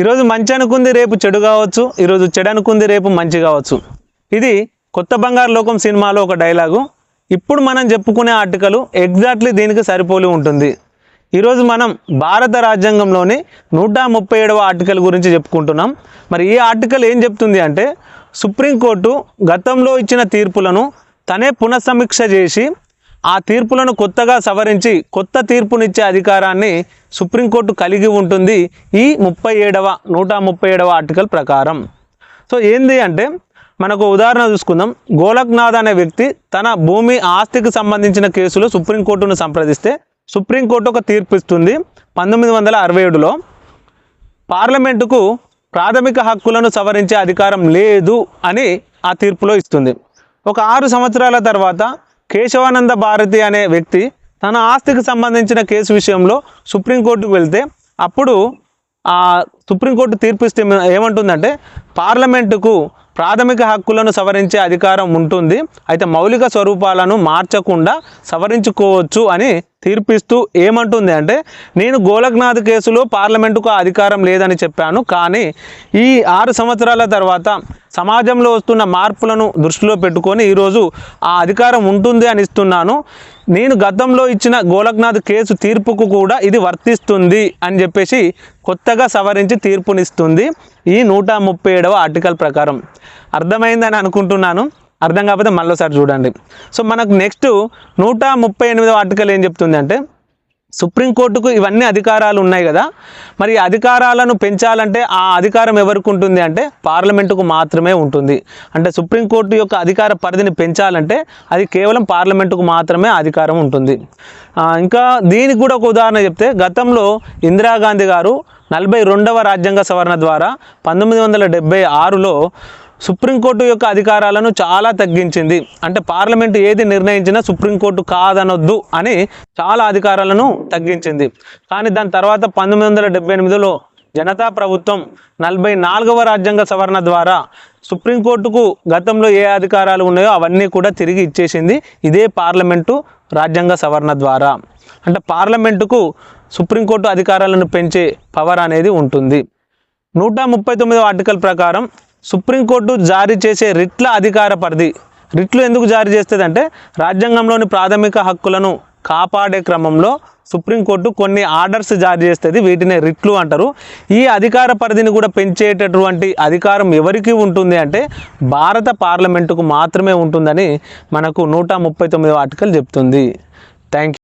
ఈరోజు మంచి అనుకుంది రేపు చెడు కావచ్చు. ఈరోజు చెడు అనుకుంది రేపు మంచి కావచ్చు. ఇది కొత్త బంగారు లోకం సినిమాలో ఒక డైలాగు. ఇప్పుడు మనం చెప్పుకునే ఆర్టికలు ఎగ్జాక్ట్లీ దీనికి సరిపోలి ఉంటుంది. ఈరోజు మనం భారత రాజ్యాంగంలోని నూట ముప్పై ఏడవ ఆర్టికల్ గురించి చెప్పుకుంటున్నాం. మరి ఈ ఆర్టికల్ ఏం చెప్తుంది అంటే సుప్రీంకోర్టు గతంలో ఇచ్చిన తీర్పులను తనే పునఃసమీక్ష చేసి ఆ తీర్పులను కొత్తగా సవరించి కొత్త తీర్పునిచ్చే అధికారాన్ని సుప్రీంకోర్టు కలిగి ఉంటుంది ఈ ముప్పై ఏడవ నూట ముప్పై ఏడవ ఆర్టికల్ ప్రకారం. సో ఏంది అంటే మనకు ఉదాహరణ చూసుకుందాం. గోలక్నాథ్ అనే వ్యక్తి తన భూమి ఆస్తికి సంబంధించిన కేసులో సుప్రీంకోర్టును సంప్రదిస్తే సుప్రీంకోర్టు ఒక తీర్పు ఇస్తుంది పంతొమ్మిది వందల అరవై ఏడులో పార్లమెంటుకు ప్రాథమిక హక్కులను సవరించే అధికారం లేదు అని ఆ తీర్పులో ఇస్తుంది. ఒక ఆరు సంవత్సరాల తర్వాత కేశవానంద భారతి అనే వ్యక్తి తన ఆస్తికి సంబంధించిన కేసు విషయంలో సుప్రీంకోర్టుకు వెళ్తే అప్పుడు ఆ సుప్రీంకోర్టు తీర్పు ఇస్తే ఏమంటుందంటే పార్లమెంటుకు ప్రాథమిక హక్కులను సవరించే అధికారం ఉంటుంది అయితే మౌలిక స్వరూపాలను మార్చకుండా సవరించుకోవచ్చు అని తీర్పిస్తూ ఏమంటుంది అంటే నేను గోలక్నాథ్ కేసులో పార్లమెంటుకు అధికారం లేదని చెప్పాను కానీ ఈ ఆరు సంవత్సరాల తర్వాత సమాజంలో వస్తున్న మార్పులను దృష్టిలో పెట్టుకొని ఈరోజు ఆ అధికారం ఉంటుంది అని ఇస్తున్నాను. నేను గతంలో ఇచ్చిన గోలక్నాథ్ కేసు తీర్పుకు కూడా ఇది వర్తిస్తుంది అని చెప్పేసి కొత్తగా సవరించి తీర్పునిస్తుంది. ఈ నూట ముప్పై ఏడవ ఆర్టికల్ ప్రకారం. అర్థమైందని అనుకుంటున్నాను. అర్థం కాకపోతే మళ్ళీసారి చూడండి. సో మనకు నెక్స్ట్ నూట ముప్పై ఎనిమిదవ ఆర్టికల్ ఏం చెప్తుంది అంటే సుప్రీంకోర్టుకు ఇవన్నీ అధికారాలు ఉన్నాయి కదా. మరి అధికారాలను పెంచాలంటే ఆ అధికారం ఎవరికి ఉంటుంది అంటే పార్లమెంటుకు మాత్రమే ఉంటుంది. అంటే సుప్రీంకోర్టు యొక్క అధికార పరిధిని పెంచాలంటే అది కేవలం పార్లమెంటుకు మాత్రమే అధికారం ఉంటుంది. ఇంకా దీనికి కూడా ఒక ఉదాహరణ చెప్తే గతంలో ఇందిరాగాంధీ గారు నలభై రెండవ రాజ్యాంగ సవరణ ద్వారా పంతొమ్మిది వందల డెబ్బై ఆరులో సుప్రీంకోర్టు యొక్క అధికారాలను చాలా తగ్గించింది. అంటే పార్లమెంటు ఏది నిర్ణయించినా సుప్రీంకోర్టు కాదనొద్దు అని చాలా అధికారాలను తగ్గించింది. కానీ దాని తర్వాత పంతొమ్మిది వందల డెబ్బై ఎనిమిదిలో జనతా ప్రభుత్వం నలభై నాలుగవ రాజ్యాంగ సవరణ ద్వారా సుప్రీంకోర్టుకు గతంలో ఏ అధికారాలు ఉన్నాయో అవన్నీ కూడా తిరిగి ఇచ్చేసింది ఇదే పార్లమెంటు రాజ్యాంగ సవరణ ద్వారా. అంటే పార్లమెంటుకు సుప్రీంకోర్టు అధికారాలను పెంచే పవర్ అనేది ఉంటుంది. నూట ముప్పై తొమ్మిదో ఆర్టికల్ ప్రకారం సుప్రీంకోర్టు జారీ చేసే రిట్ల అధికార పరిధి. రిట్లు ఎందుకు జారీ చేస్తుంది అంటే రాజ్యాంగంలోని ప్రాథమిక హక్కులను కాపాడే క్రమంలో సుప్రీంకోర్టు కొన్ని ఆర్డర్స్ జారీ చేస్తుంది వీటిని రిట్లు అంటారు. ఈ అధికార పరిధిని కూడా పెంచేటటువంటి అధికారం ఎవరికి ఉంటుంది అంటే భారత పార్లమెంటుకు మాత్రమే ఉంటుందని మనకు నూట ముప్పై తొమ్మిది ఆర్టికల్ చెప్తుంది. Thank you